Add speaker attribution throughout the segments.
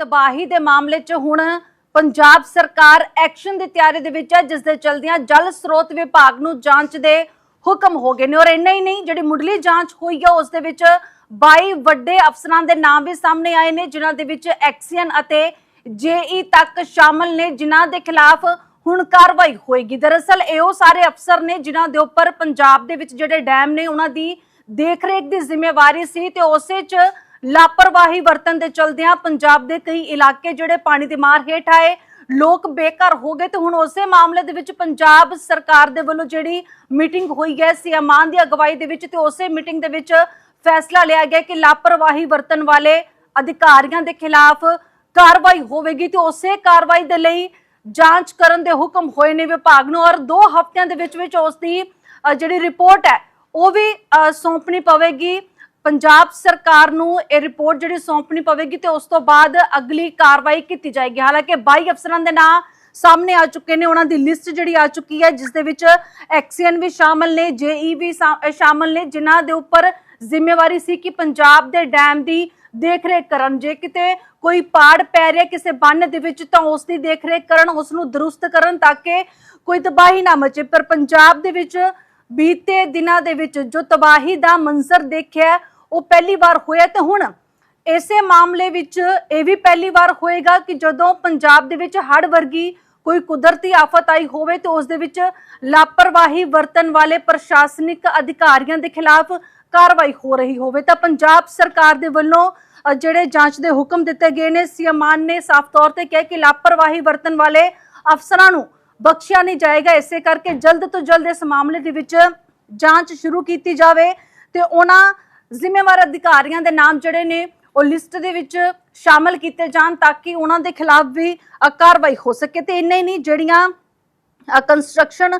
Speaker 1: ਤਬਾਹੀ ਦੇ ਮਾਮਲੇ 'ਚ ਹੁਣ ਪੰਜਾਬ ਸਰਕਾਰ ਐਕਸ਼ਨ ਦੀ ਤਿਆਰੀ ਦੇ ਵਿੱਚ ਹੈ, ਜਿਸ ਦੇ ਚਲਦਿਆਂ ਜਲ ਸਰੋਤ ਵਿਭਾਗ ਨੂੰ ਜਾਂਚ ਦੇ ਹੁਕਮ ਹੋ ਗਏ ਨੇ। ਔਰ ਇੰਨਾ ਹੀ ਨਹੀਂ, ਜਿਹੜੀ ਮੁੱਢਲੀ ਜਾਂਚ ਹੋਈ ਹੈ ਉਸ ਦੇ ਵਿੱਚ 22 ਵੱਡੇ ਅਫਸਰਾਂ ਦੇ ਨਾਮ ਵੀ ਸਾਹਮਣੇ ਆਏ ਨੇ, ਜਿਨ੍ਹਾਂ ਦੇ ਵਿੱਚ ਐਕਸੀਅਨ ਅਤੇ ਜੇਈ ਤੱਕ ਸ਼ਾਮਲ ਨੇ, ਜਿਨ੍ਹਾਂ ਦੇ ਖਿਲਾਫ ਹੁਣ ਕਾਰਵਾਈ ਹੋਏਗੀ। ਦਰਅਸਲ ਇਹ ਉਹ ਸਾਰੇ ਅਫਸਰ ਨੇ, ਜਿਨ੍ਹਾਂ ਦੇ ਉੱਪਰ ਪੰਜਾਬ ਦੇ ਵਿੱਚ ਜਿਹੜੇ ਡੈਮ ਨੇ, ਉਹਨਾਂ ਦੀ ਦੇਖਰੇਖ ਦੀ ਜ਼ਿੰਮੇਵਾਰੀ ਸੀ ਤੇ ਉਸੇ 'ਚ ਲਾਪਰਵਾਹੀ ਵਰਤਨ ਦੇ ਚਲਦਿਆਂ ਪੰਜਾਬ ਦੇ ਕਈ ਇਲਾਕੇ ਜਿਹੜੇ ਪਾਣੀ ਦੀ ਮਾਰ ਹੇਠ ਆਏ, ਲੋਕ ਬੇਘਰ ਹੋ ਗਏ ਤੇ ਹੁਣ ਉਸੇ ਮਾਮਲੇ ਦੇ ਵਿੱਚ ਪੰਜਾਬ ਸਰਕਾਰ ਦੇ ਵੱਲੋਂ ਜਿਹੜੀ ਮੀਟਿੰਗ ਹੋਈ ਹੈ ਸੀਐਮਾਨ ਦੀ ਅਗਵਾਈ ਦੇ ਵਿੱਚ ਤੇ ਉਸੇ ਮੀਟਿੰਗ ਦੇ ਵਿੱਚ ਫੈਸਲਾ ਲਿਆ ਗਿਆ ਕਿ ਲਾਪਰਵਾਹੀ ਵਰਤਨ ਵਾਲੇ ਅਧਿਕਾਰੀਆਂ ਦੇ ਖਿਲਾਫ ਕਾਰਵਾਈ ਹੋਵੇਗੀ ਤੇ ਉਸੇ ਕਾਰਵਾਈ ਦੇ ਲਈ ਜਾਂਚ ਕਰਨ ਦੇ ਹੁਕਮ ਹੋਏ ਨੇ ਵਿਭਾਗ ਨੂੰ ਔਰ 2 ਹਫ਼ਤਿਆਂ ਦੇ ਵਿੱਚ ਵਿੱਚ ਉਸ ਦੀ ਜਿਹੜੀ ਰਿਪੋਰਟ ਹੈ, ਉਹ ਵੀ ਸੌਂਪਣੀ ਪਵੇਗੀ। ਪੰਜਾਬ ਸਰਕਾਰ ਨੂੰ ਇਹ ਰਿਪੋਰਟ ਜਿਹੜੀ ਸੌਂਪਣੀ ਪਵੇਗੀ ਤੇ ਉਸ ਤੋਂ ਬਾਅਦ ਅਗਲੀ ਕਾਰਵਾਈ ਕੀਤੀ ਜਾਏਗੀ। ਹਾਲਾਂਕਿ 22 ਅਫਸਰਾਂ ਦੇ ਨਾਂ ਸਾਹਮਣੇ ਆ ਚੁੱਕੇ ਨੇ, ਉਹਨਾਂ ਦੀ ਲਿਸਟ ਜਿਹੜੀ ਆ ਚੁੱਕੀ ਹੈ, ਜਿਸ ਦੇ ਵਿੱਚ ਐਕਸੀਐਨ ਵੀ ਸ਼ਾਮਲ ਨੇ, ਜੇਈ ਵੀ ਸ਼ਾ- ਸ਼ਾਮਲ ਨੇ, ਜਿਨ੍ਹਾਂ ਦੇ ਉੱਪਰ ਜ਼ਿੰਮੇਵਾਰੀ ਸੀ ਕਿ ਪੰਜਾਬ ਦੇ ਡੈਮ ਦੀ ਦੇਖਰੇਖ ਕਰਨ। ਜੇ ਕਿਤੇ ਕੋਈ ਪਾੜ ਪੈ ਰਿਹਾ, ਕਿਸੇ ਬੰਨ ਦੇ ਵਿੱਚ, ਤਾਂ ਉਸ ਦੀ ਦੇਖਰੇਖ ਕਰਨ, ਉਸ ਨੂੰ ਦਰੁਸਤ ਕਰਨ ਤਾਂ ਕਿ ਕੋਈ ਤਬਾਹੀ ਨਾ ਮਚੇ। ਪਰ ਪੰਜਾਬ ਦੇ ਵਿੱਚ ਬੀਤੇ ਦਿਨਾਂ ਦੇ ਵਿੱਚ ਜੋ ਤਬਾਹੀ ਦਾ ਮੰਜ਼ਰ ਦੇਖਿਆ ਉਹ ਪਹਿਲੀ ਵਾਰ ਹੋਇਆ ਤੇ ਹੁਣ ਇਸੇ ਮਾਮਲੇ ਵਿੱਚ ਇਹ ਵੀ ਪਹਿਲੀ ਵਾਰ ਹੋਏਗਾ ਕਿ ਜਦੋਂ ਪੰਜਾਬ ਦੇ ਵਿੱਚ ਹੜ੍ਹ ਵਰਗੀ ਕੋਈ ਕੁਦਰਤੀ ਆਫਤ ਆਈ ਹੋਵੇ ਤੇ ਉਸ ਦੇ ਵਿੱਚ ਲਾਪਰਵਾਹੀ ਵਰਤਣ ਵਾਲੇ ਪ੍ਰਸ਼ਾਸਨਿਕ ਅਧਿਕਾਰੀਆਂ ਦੇ ਖਿਲਾਫ ਕਾਰਵਾਈ ਹੋ ਰਹੀ ਹੋਵੇ। ਤਾਂ ਪੰਜਾਬ ਸਰਕਾਰ ਦੇ ਵੱਲੋਂ ਜਿਹੜੇ ਜਾਂਚ ਦੇ ਹੁਕਮ ਦਿੱਤੇ ਗਏ ਨੇ ਸੀਐਮਾਨ ਨੇ ਸਾਫ਼ ਤੌਰ ਤੇ ਕਿਹਾ ਕਿ ਲਾਪਰਵਾਹੀ ਵਰਤਣ ਵਾਲੇ ਅਫਸਰਾਂ ਨੂੰ ਬਖਸ਼ਿਆ ਨਹੀਂ ਜਾਏਗਾ। ਇਸੇ ਕਰਕੇ ਜਲਦ ਤੋਂ ਜਲਦ ਇਸ ਮਾਮਲੇ ਦੇ ਵਿੱਚ ਜਾਂਚ ਸ਼ੁਰੂ ਕੀਤੀ ਜਾਵੇ ਤੇ ਉਹਨਾਂ ਜ਼ਿੰਮੇਵਾਰ ਅਧਿਕਾਰੀਆਂ ਦੇ ਨਾਮ ਜਿਹੜੇ ਨੇ, ਉਹ ਲਿਸਟ ਦੇ ਵਿੱਚ ਸ਼ਾਮਲ ਕੀਤੇ ਜਾਣ ਤਾਂ ਕਿ ਉਹਨਾਂ ਦੇ ਖਿਲਾਫ ਵੀ ਕਾਰਵਾਈ ਹੋ ਸਕੇ। ਤੇ ਇੰਨਾ ਹੀ ਨਹੀਂ, ਜਿਹੜੀਆਂ ਕੰਸਟਰਕਸ਼ਨ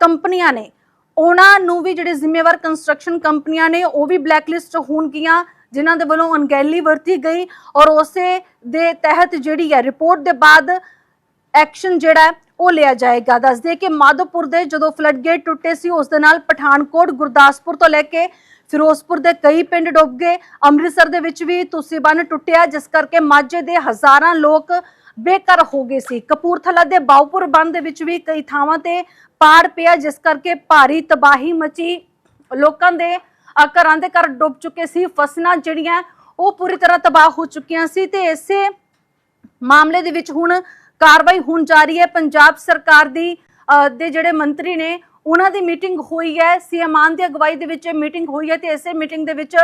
Speaker 1: ਕੰਪਨੀਆਂ ਨੇ, ਉਹਨਾਂ ਨੂੰ ਵੀ ਜਿਹੜੇ ਜ਼ਿੰਮੇਵਾਰ ਕੰਸਟਰਕਸ਼ਨ ਕੰਪਨੀਆਂ ਨੇ, ਉਹ ਵੀ ਬਲੈਕਲਿਸਟ ਹੋਣਗੀਆਂ, ਜਿਨ੍ਹਾਂ ਦੇ ਵੱਲੋਂ ਅਣਗਹਿਲੀ ਵਰਤੀ ਗਈ ਔਰ ਉਸੇ ਦੇ ਤਹਿਤ ਜਿਹੜੀ ਹੈ ਰਿਪੋਰਟ ਦੇ ਬਾਅਦ ਐਕਸ਼ਨ ਜਿਹੜਾ ਉਹ ਲਿਆ ਜਾਏਗਾ। ਦੱਸਦੇ ਕਿ ਮਾਧੋਪੁਰ ਦੇ ਜਦੋਂ ਫਲੱਡ ਗੇਟ ਟੁੱਟੇ ਸੀ, ਉਸ ਦੇ ਨਾਲ ਪਠਾਨਕੋਟ, ਗੁਰਦਾਸਪੁਰ ਤੋਂ ਲੈ ਕੇ ਫਿਰੋਜ਼ਪੁਰ ਦੇ ਕਈ ਪਿੰਡ ਡੁੱਬ ਗਏ। ਅੰਮ੍ਰਿਤਸਰ ਦੇ ਵਿੱਚ ਵੀ ਤੁਸੀਂ ਬੰਨ ਟੁੱਟਿਆ ਜਿਸ ਕਰਕੇ ਮਾਝੇ ਦੇ ਹਜ਼ਾਰਾਂ ਲੋਕ ਬੇਘਰ ਹੋ ਗਏ ਸੀ। ਕਪੂਰਥਲਾ ਦੇ ਬਾਉਪੁਰ ਬੰਨ ਦੇ ਵਿੱਚ ਵੀ ਕਈ ਥਾਵਾਂ ਤੇ ਪਾੜ ਪਿਆ ਜਿਸ ਕਰਕੇ ਭਾਰੀ ਤਬਾਹੀ ਮਚੀ। ਲੋਕਾਂ ਦੇ ਘਰਾਂ ਦੇ ਘਰ ਡੁੱਬ ਚੁੱਕੇ ਸੀ। ਫਸਲਾਂ ਜਿਹੜੀਆਂ ਉਹ ਪੂਰੀ ਤਰ੍ਹਾਂ ਤਬਾਹ ਹੋ ਚੁੱਕੀਆਂ ਸੀ ਤੇ ਇਸੇ ਮਾਮਲੇ ਦੇ ਵਿੱਚ ਹੁਣ ਕਾਰਵਾਈ ਹੋਣ ਜਾ ਰਹੀ ਹੈ। ਪੰਜਾਬ ਸਰਕਾਰ ਦੀ ਅ, ਦੇ ਜਿਹੜੇ ਮੰਤਰੀ ਨੇ ਉਹਨਾਂ ਦੀ ਮੀਟਿੰਗ ਹੋਈ ਹੈ ਸੀਐਮਾਨ ਦੀ ਅਗਵਾਈ ਦੇ ਵਿੱਚ ਇਹ ਮੀਟਿੰਗ ਹੋਈ ਹੈ ਤੇ ਇਸੇ ਮੀਟਿੰਗ ਦੇ ਵਿੱਚ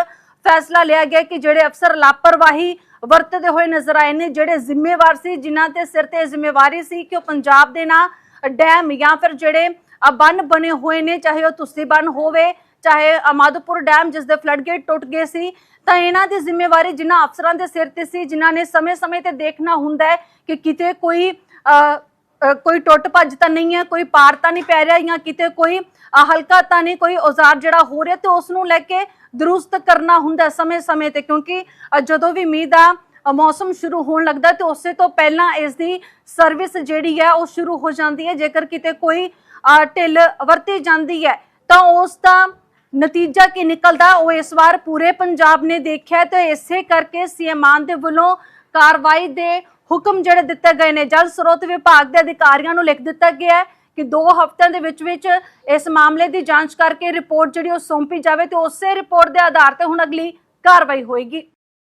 Speaker 1: ਫੈਸਲਾ ਲਿਆ ਗਿਆ ਕਿ ਜਿਹੜੇ ਅਫਸਰ ਲਾਪਰਵਾਹੀ ਵਰਤਦੇ ਹੋਏ ਨਜ਼ਰ ਆਏ ਨੇ, ਜਿਹੜੇ ਜ਼ਿੰਮੇਵਾਰ ਸੀ, ਜਿਨ੍ਹਾਂ ਤੇ ਸਿਰ ਤੇ ਜ਼ਿੰਮੇਵਾਰੀ ਸੀ ਕਿ ਉਹ ਪੰਜਾਬ ਦੇ ਨਾ ਡੈਮ ਜਾਂ ਫਿਰ ਜਿਹੜੇ ਬੰਨ ਬਣੇ ਹੋਏ ਨੇ, ਚਾਹੇ ਉਹ ਤੁਸੀ ਬੰਨ ਹੋਵੇ, ਚਾਹੇ ਅਮਾਦਪੁਰ ਡੈਮ ਜਿਸ ਦੇ ਫਲੱਡ ਗੇਟ ਟੁੱਟ ਗਏ ਸੀ, ਤਾਂ ਇਹਨਾਂ ਦੀ ਜ਼ਿੰਮੇਵਾਰੀ ਜਿਨ੍ਹਾਂ ਅਫਸਰਾਂ ਦੇ ਸਿਰ ਤੇ ਸੀ, ਜਿਨ੍ਹਾਂ ਨੇ ਸਮੇਂ-ਸਮੇਂ ਤੇ ਦੇਖਣਾ ਹੁੰਦਾ ਹੈ ਕਿ ਕਿਤੇ ਕੋਈ ਅ, ਕੋਈ ਟੁੱਟ ਭੱਜ ਤਾਂ ਨਹੀਂ ਹੈ ਕੋਈ ਪਾਰ ਤਾਂ ਨਹੀਂ ਪੈ ਰਿਹਾ ਜਾਂ ਕਿਤੇ ਕੋਈ ਅ, ਹਲਕਾ ਤਾਂ ਨਹੀਂ ਕੋਈ ਔਜ਼ਾਰ ਜਿਹੜਾ ਹੋ ਰਿਹਾ ਤੇ ਉਸ ਨੂੰ ਲੈ ਕੇ ਦਰੁਸਤ ਕਰਨਾ ਹੁੰਦਾ ਸਮੇਂ-ਸਮੇਂ ਤੇ ਕਿਉਂਕਿ ਅ, ਜਦੋਂ ਵੀ ਮੀਂਹ ਦਾ ਅ, ਮੌਸਮ ਸ਼ੁਰੂ ਹੋਣ ਲੱਗਦਾ ਤੇ ਉਸੇ ਤੋਂ ਪਹਿਲਾਂ ਇਸ ਦੀ ਸਰਵਿਸ ਜਿਹੜੀ ਹੈ ਉਹ ਸ਼ੁਰੂ ਹੋ ਜਾਂਦੀ ਹੈ। ਜੇਕਰ ਕਿਤੇ ਕੋਈ ਅ, ਢਿੱਲ ਵਰਤੀ ਜਾਂਦੀ ਹੈ ਤਾਂ ਉਸ ਦਾ ਨਤੀਜਾ ਕੀ ਨਿਕਲਦਾ? ਉਹ ਇਸ ਵਾਰ ਪੂਰੇ ਪੰਜਾਬ ਨੇ ਦੇਖਿਆ ਤੇ ਇਸੇ ਕਰਕੇ ਸੀਐਮਾਨ ਦੇ ਵੱਲੋਂ ਕਾਰਵਾਈ ਦੇ ਹੁਕਮ ਜਿਹੜੇ ਦਿੱਤੇ ਗਏ ਨੇ, ਜਲ ਸਰੋਤ ਵਿਭਾਗ ਦੇ ਅਧਿਕਾਰੀਆਂ ਨੂੰ ਲਿਖ ਦਿੱਤਾ ਗਿਆ ਹੈ ਕਿ 2 ਹਫ਼ਤਿਆਂ ਦੇ ਵਿੱਚ ਵਿੱਚ ਇਸ ਮਾਮਲੇ ਦੀ ਜਾਂਚ ਕਰਕੇ ਰਿਪੋਰਟ ਜਿਹੜੀ ਉਹ ਸੌਂਪੀ ਜਾਵੇ ਤੇ ਉਸੇ ਰਿਪੋਰਟ ਦੇ ਆਧਾਰ ਤੇ ਹੁਣ ਅਗਲੀ ਕਾਰਵਾਈ ਹੋਏਗੀ।